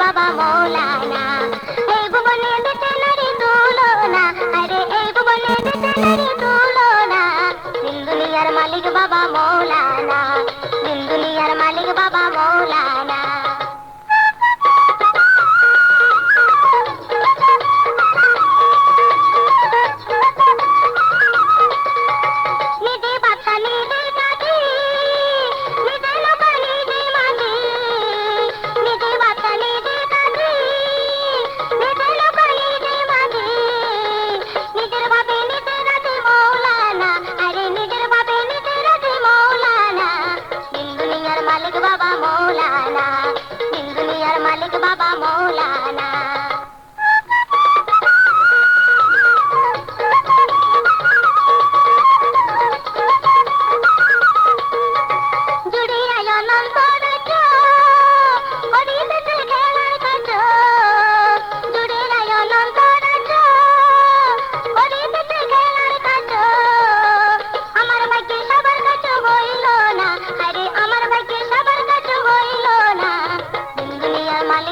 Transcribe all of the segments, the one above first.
বাবা মৌলানা এই ভুবনে দিতে নারী তুলনা আরে এই ভুবনে দিতে নারী তুলনা দিন দুনিয়ার মালিক বাবা মৌলানা দিন দুনিয়ার মালিক বাবা মালিক বাবা মৌলানা। দিন দুনিয়ার মালিক বাবা মৌলানা।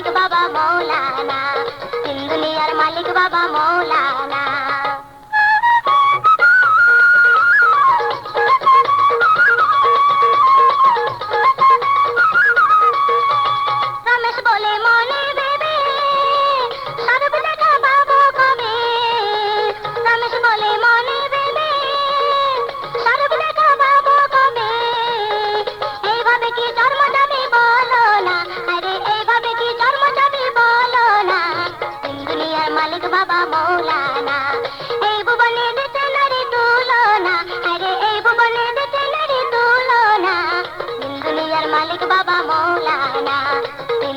মালিক বাবা মৌলানা। দিন দুনিয়ার মালিক বাবা মৌলানা। মালিক বাবা মৌলানা।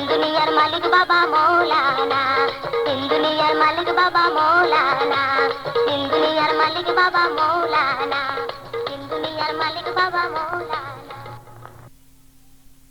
দুনিয়ার মালিক বাবা মৌলানা। দুনিয়ার মালিক বাবা মৌলানা। দুনিয়ার মালিক বাবা মৌলানা। দুনিয়ার মালিক বাবা মৌলানা।